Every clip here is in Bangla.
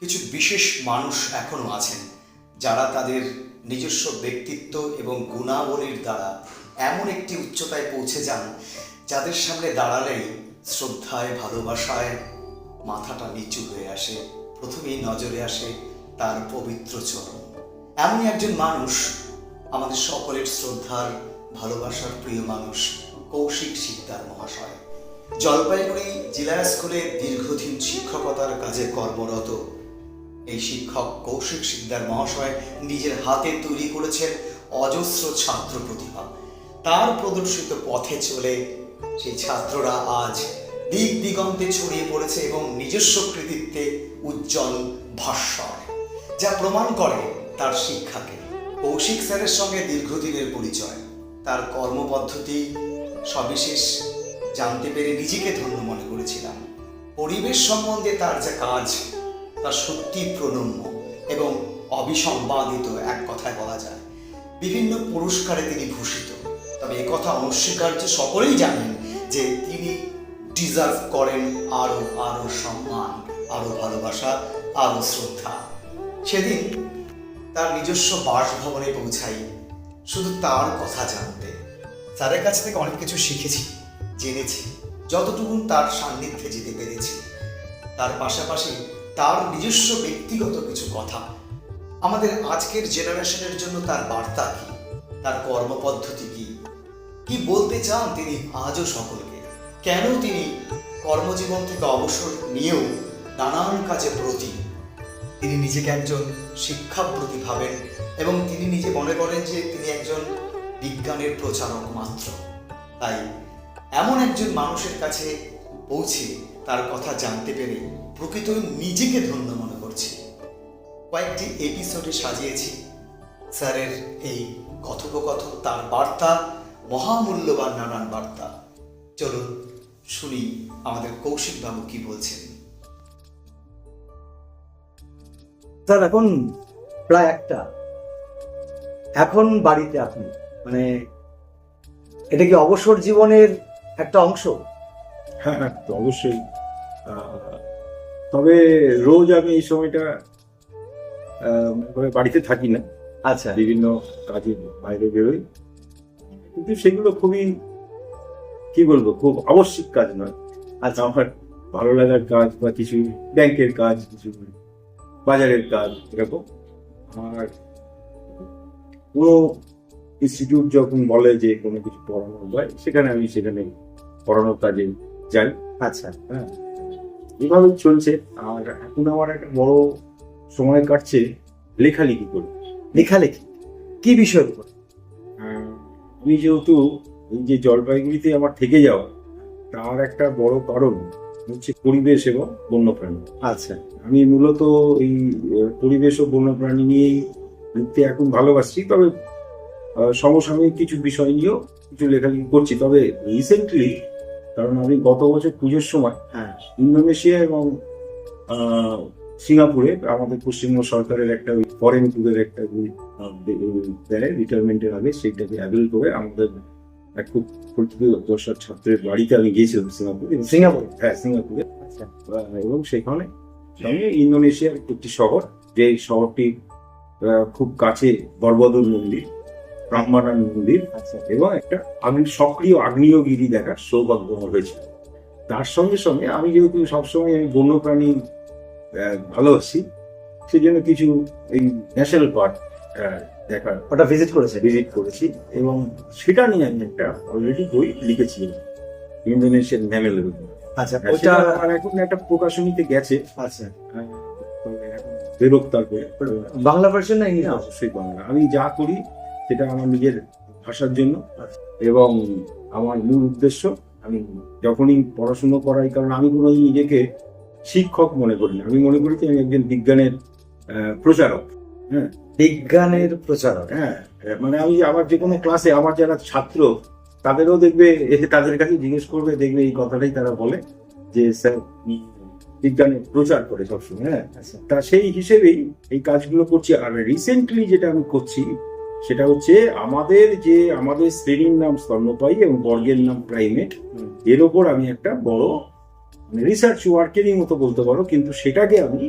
কিছু বিশেষ মানুষ এখনও আছেন যারা তাদের নিজস্ব ব্যক্তিত্ব এবং গুণাবলীর দ্বারা এমন একটি উচ্চতায় পৌঁছে যান যাদের সামনে দাঁড়ালেই শ্রদ্ধায়, ভালোবাসায় মাথাটা নিচু হয়ে আসে, প্রথমেই নজরে আসে তার পবিত্র চরণ। এমনই একজন মানুষ আমাদের সকলের শ্রদ্ধার, ভালোবাসার প্রিয় মানুষ কৌশিক শিকদার মহাশয়। জলপাইগুড়ি জেলা স্কুলে দীর্ঘদিন শিক্ষকতার কাজে কর্মরত এই শিক্ষক কৌশিক শিকদার মহাশয় নিজের হাতে তৈরি করেছেন অজস্র ছাত্র প্রতিভা। তার প্রদর্শিত পথে চলে সেই ছাত্ররা আজ দিক দিগন্তে ছড়িয়ে পড়েছে এবং নিজস্ব কৃতিত্বে উজ্জ্বল ভাস্বর, যা প্রমাণ করে তার শিক্ষাকে। কৌশিক স্যারের সঙ্গে দীর্ঘদিনের পরিচয়। তার কর্মপদ্ধতি সবিশেষ জানতে পেরে নিজেকে ধন্য মনে করেছিলাম। পরিবেশ সম্বন্ধে তার যে কাজ তা সত্যি প্রণম্য এবং অবিসম্বাদিত এক কথায় বলা যায়। বিভিন্ন পুরস্কারে তিনি ভূষিত। তবে একথা অনস্বীকার্য সকলেই জানেন যে তিনি ডিজার্ভ করেন আরও আরও সম্মান, আরও ভালোবাসা, আরও শ্রদ্ধা। সেদিন তার নিজস্ব বাসভবনে পৌঁছাই। শুধু তার কথা জানতে, স্যারের কাছ থেকে অনেক কিছু শিখেছি, জেনেছি যতটুকু তার সান্নিধ্যে যেতে পেরেছি। তার পাশাপাশি তার নিজস্ব ব্যক্তিগত কিছু কথা। আমাদের আজকের জেনারেশনের জন্য তার বার্তা কি? তার কর্মপদ্ধতি কি? কি বলতে চান তিনি আজও সকলকে? কেন তিনি কর্মজীবন থেকে অবসর নিয়েও নানান কাজে প্রতি তিনি নিজেকে একজন শিক্ষাব্রতী ভাবেন এবং তিনি নিজে মনে করেন যে তিনি একজন বিজ্ঞানের প্রচারক মাত্র। তাই এমন একজন মানুষের কাছে পৌঁছে তার কথা জানতে পেরে প্রকৃত নিজেকে ধন্য মনে করছি। কয়েকটি এপিসোডে সাজিয়েছি। স্যারের এই কথোপকথন, তার বার্তা, মহামূল্যবান নানান বার্তা। চলুন শুনি আমাদের কৌশিক বাবু কি বলছেন। স্যার, এখন প্রায় একটা। এখন বাড়িতে আপনি মানে এটা কি অবসর জীবনের একটা অংশ? হ্যাঁ হ্যাঁ তো অবশ্যই। তবে রোজ আমি এই সময়টা মানে বাড়িতে থাকি না। আচ্ছা। বিভিন্ন কাজে বাইরে বেরোই। কিন্তু সেগুলো খুবই কি বলব খুব আবশ্যিক কাজ নয়। আচ্ছা। আমার ভালো লাগার কাজ বা কিছু ব্যাংকের কাজ কিছু বাজারের কাজ এরকম। আর কোনো ইনস্টিটিউট যখন বলে যে কোনো কিছু পড়ানো হয় সেখানে আমি সেখানে পড়ানোর কাজে যাই আচ্ছা। হ্যাঁ। এভাবেই চলছে। আর এখন আমার একটা বড় সময় কাটছে লেখালেখি করে। লেখালেখি? কি বিষয়ের উপর? আমি যেহেতু এই যে জলপাইগুড়িতে আমার থেকে যাওয়া তার একটা বড় কারণ হচ্ছে পরিবেশ এবং বন্যপ্রাণী। আচ্ছা। আমি মূলত এই পরিবেশ ও বন্যপ্রাণী নিয়েই লিখতে এখন ভালোবাসি তবে সমসাময়িক কিছু বিষয় নিয়েও কিছু লেখালেখি করছি। তবে রিসেন্টলি কারণ আমি গত বছর পুজোর সময় হ্যাঁ। ইন্দোনেশিয়া এবং সিঙ্গাপুরে আমাদের পশ্চিমবঙ্গ সরকারের একটা ওই ফরেন ট্যুরের একটা দেয় রিটায়ারমেন্টের আগে সেইটাকে অ্যাভেল করে আমাদের এক খুব পরিচিত দর্শক ছাত্রের বাড়িতে আমি গিয়েছিলাম সিঙ্গাপুরে। এবং- সিঙ্গাপুরে? হ্যাঁ সিঙ্গাপুরে। আচ্ছা। এবং সেখানে সঙ্গে ইন্দোনেশিয়ার একটি শহর যে শহরটি খুব কাছে বরবদর মন্দির। ব্রাহ্মণান মন্দির আচ্ছা। এবং একটা আগ্নি সক্রিয় আগ্নেয়গিরি দেখার সৌভাগ্য হয়েছিল তার সঙ্গে সঙ্গে আমি যেহেতু সবসময় আমি বন্যপ্রাণী ভালোবাসি সেই জন্য কিছু এই ন্যাশনাল পার্ক দেখার ওটা ভিজিট করেছে। ভিজিট করেছি এবং সেটা নিয়ে আমি একটা অলরেডি বই লিখেছি। ইন্দোনেশিয়ান ম্যামেলের উপর। আচ্ছা হ্যাঁ, ওটা এখন একটা প্রকাশনীতে গেছে। আচ্ছা। তবে বেরোক তারপরে। বাংলা ভার্সন না অবশ্যই বাংলা। আমি যা করি সেটা আমার নিজের ভাষার জন্য। এবং আমার মূল উদ্দেশ্য আমি যখনই পড়াশুনো করাই কারণ আমি কোনো নিজেকে শিক্ষক মনে করি না। আমি মনে করি যে আমি একজন বিজ্ঞানের প্রচারক। হ্যাঁ। বিজ্ঞানের প্রচারক। হ্যাঁ। মানে আমি আমার যে কোনো ক্লাসে আমার যারা ছাত্র তাদেরও দেখবে এসে তাদের কাছে জিজ্ঞেস করবে দেখবে এই কথাটাই তারা বলে যে স্যার বিজ্ঞানের প্রচার করে সবসময়। হ্যাঁ। আচ্ছা। তা সেই হিসেবেই এই কাজগুলো করছি। আর রিসেন্টলি যেটা আমি করছি সেটা হচ্ছে আমাদের যে আমাদের শ্রেণির নাম স্তন্যপায়ী এবং বর্গের নাম প্রাইমেট এর ওপর আমি একটা বড় রিসার্চ ওয়ার্কেরই মতো বলতে পারো কিন্তু সেটাকে আমি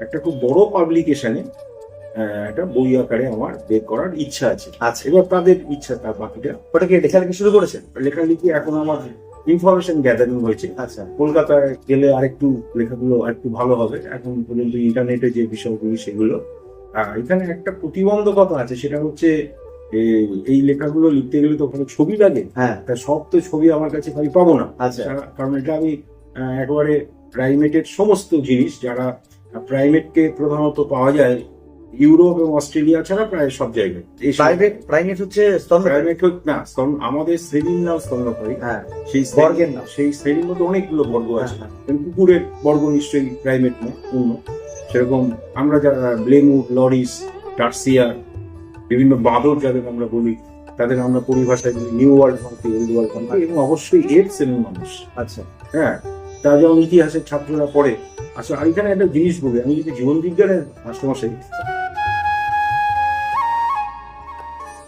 একটা খুব বড় পাবলিকেশনে একটা বই আকারে আমার বের করার ইচ্ছা আছে। আচ্ছা। এবার তাদের ইচ্ছা তার বাকিটা। ওটা কি লেখালেখি শুরু করেছেন লেখালেখি এখন আমার ইনফরমেশন গ্যাদারিং হয়েছে। আচ্ছা। কলকাতায় গেলে আরেকটু লেখাগুলো আরেকটু ভালো হবে। এখন পর্যন্ত ইন্টারনেটে যে বিষয়গুলি সেগুলো এখানে একটা প্রতিবন্ধকতা আছে সেটা হচ্ছে এই- লেখাগুলো লিখতে গেলে তো ওখানে ছবি লাগে। হ্যাঁ। তা সব তো ছবি আমার কাছে আমি পাবো না। আচ্ছা। কারণ- এটা আমি একেবারে প্রাইমেটের সমস্ত জিনিস যারা প্রাইমেটকে প্রধানত পাওয়া যায় ইউরোপ এবং অস্ট্রেলিয়া ছাড়া প্রায় সব জায়গায়। এই প্রাইভেট প্রাইভেট হচ্ছে প্রাইমেট না আমাদের শ্রেণির নাম স্তন্যপায়ী। হ্যাঁ সেই বর্গের নাম। সেই শ্রেণির মধ্যে অনেকগুলো বর্গ আছে। হ্যাঁ, কুকুরের বর্গ নিশ্চয়ই প্রাইমেট নয় পূর্ণ সেরকম আমরা যারা ব্লেমুড লরিস টার্সিয়ার বিভিন্ন বাঁদর যাদের আমরা বলি তাদের আমরা পরিভাষায় বলি new world monkey old world monkey এবং অবশ্যই এর শ্রেণির মানুষ। আচ্ছা। হ্যাঁ তা যেমন ইতিহাসের ছাত্ররা পড়ে। আচ্ছা আর এখানে একটা জিনিস বলি আমি যদি জীবন বিজ্ঞানের মাস্টারমশাই